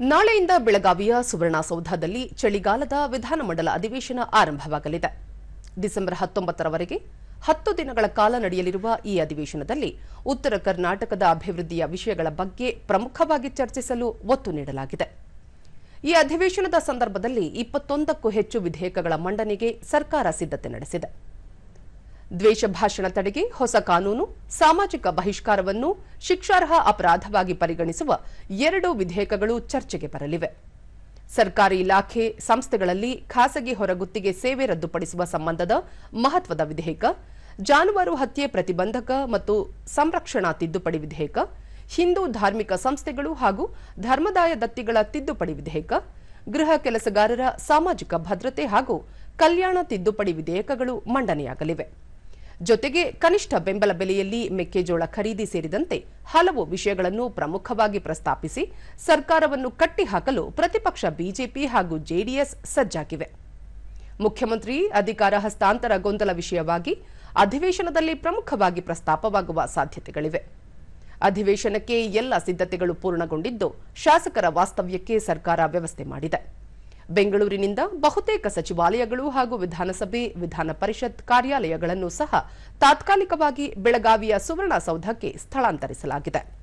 ನಾಳೆಯಿಂದ ಬೆಳಗಾವಿಯ ಸುವರ್ಣಸೌಧದಲ್ಲಿ ಚಳಿಗಾಲದ ವಿಧಾನಮಂಡಲ ಅಧಿವೇಶನ ಆರಂಭವಾಗಲಿದೆ. ಡಿಸೆಂಬರ್ ಹತ್ತೊಂಬತ್ತರವರೆಗೆ ಹತ್ತು ದಿನಗಳ ಕಾಲ ನಡೆಯಲಿರುವ ಈ ಅಧಿವೇಶನದಲ್ಲಿ ಉತ್ತರ ಕರ್ನಾಟಕದ ಅಭಿವೃದ್ಧಿಯ ವಿಷಯಗಳ ಬಗ್ಗೆ ಪ್ರಮುಖವಾಗಿ ಚರ್ಚಿಸಲು ಒತ್ತು ನೀಡಲಾಗಿದೆ. ಈ ಅಧಿವೇಶನದ ಸಂದರ್ಭದಲ್ಲಿ ಇಪ್ಪತ್ತೊಂದಕ್ಕೂ ಹೆಚ್ಚು ವಿಧೇಯಕಗಳ ಮಂಡನೆಗೆ ಸರ್ಕಾರ ಸಿದ್ಧತೆ ನಡೆಸಿದೆ. ದ್ವೇಷ ಭಾಷಣ ತಡೆಗೆ ಹೊಸ ಕಾನೂನು, ಸಾಮಾಜಿಕ ಬಹಿಷ್ಕಾರವನ್ನು ಶಿಕ್ಷಾರ್ಹ ಅಪರಾಧವಾಗಿ ಪರಿಗಣಿಸುವ ಎರಡು ವಿಧೇಯಕಗಳು ಚರ್ಚೆಗೆ ಬರಲಿವೆ. ಸರ್ಕಾರಿ ಇಲಾಖೆ ಸಂಸ್ಥೆಗಳಲ್ಲಿ ಖಾಸಗಿ ಹೊರಗುತ್ತಿಗೆ ಸೇವೆ ರದ್ದುಪಡಿಸುವ ಸಂಬಂಧದ ಮಹತ್ವದ ವಿಧೇಯಕ, ಜಾನುವಾರು ಹತ್ಯೆ ಪ್ರತಿಬಂಧಕ ಮತ್ತು ಸಂರಕ್ಷಣಾ ತಿದ್ದುಪಡಿ ವಿಧೇಯಕ, ಹಿಂದೂ ಧಾರ್ಮಿಕ ಸಂಸ್ಥೆಗಳು ಹಾಗೂ ಧರ್ಮದಾಯ ದತ್ತಿಗಳ ತಿದ್ದುಪಡಿ ವಿಧೇಯಕ, ಗೃಹ ಕೆಲಸಗಾರರ ಸಾಮಾಜಿಕ ಭದ್ರತೆ ಹಾಗೂ ಕಲ್ಯಾಣ ತಿದ್ದುಪಡಿ ವಿಧೇಯಕಗಳು ಮಂಡನೆಯಾಗಲಿವೆ. ಜೊತೆಗೆ ಕನಿಷ್ಠ ಬೆಂಬಲ ಬೆಲೆಯಲ್ಲಿ ಮೆಕ್ಕೆಜೋಳ ಖರೀದಿ ಸೇರಿದಂತೆ ಹಲವು ವಿಷಯಗಳನ್ನು ಪ್ರಮುಖವಾಗಿ ಪ್ರಸ್ತಾಪಿಸಿ ಸರ್ಕಾರವನ್ನು ಕಟ್ಟಿಹಾಕಲು ಪ್ರತಿಪಕ್ಷ ಬಿಜೆಪಿ ಹಾಗೂ ಜೆಡಿಎಸ್ ಸಜ್ಜಾಗಿವೆ. ಮುಖ್ಯಮಂತ್ರಿ ಅಧಿಕಾರ ಹಸ್ತಾಂತರ ಗೊಂದಲ ವಿಷಯವಾಗಿ ಅಧಿವೇಶನದಲ್ಲಿ ಪ್ರಮುಖವಾಗಿ ಪ್ರಸ್ತಾಪವಾಗುವ ಸಾಧ್ಯತೆಗಳಿವೆ. ಅಧಿವೇಶನಕ್ಕೆ ಎಲ್ಲ ಸಿದ್ಧತೆಗಳು ಪೂರ್ಣಗೊಂಡಿದ್ದು ಶಾಸಕರ ವಾಸ್ತವ್ಯಕ್ಕೆ ಸರ್ಕಾರ ವ್ಯವಸ್ಥೆ ಮಾಡಿದೆ. ಬೆಂಗಳೂರಿನಿಂದ ಬಹುತೇಕ ಸಚಿವಾಲಯಗಳು ಹಾಗೂ ವಿಧಾನಸಭೆ ವಿಧಾನ ಪರಿಷತ್ ಕಾರ್ಯಾಲಯಗಳನ್ನು ಸಹ ತಾತ್ಕಾಲಿಕವಾಗಿ ಬೆಳಗಾವಿಯ ಸುವರ್ಣಸೌಧಕ್ಕೆ ಸ್ಥಳಾಂತರಿಸಲಾಗಿದೆ.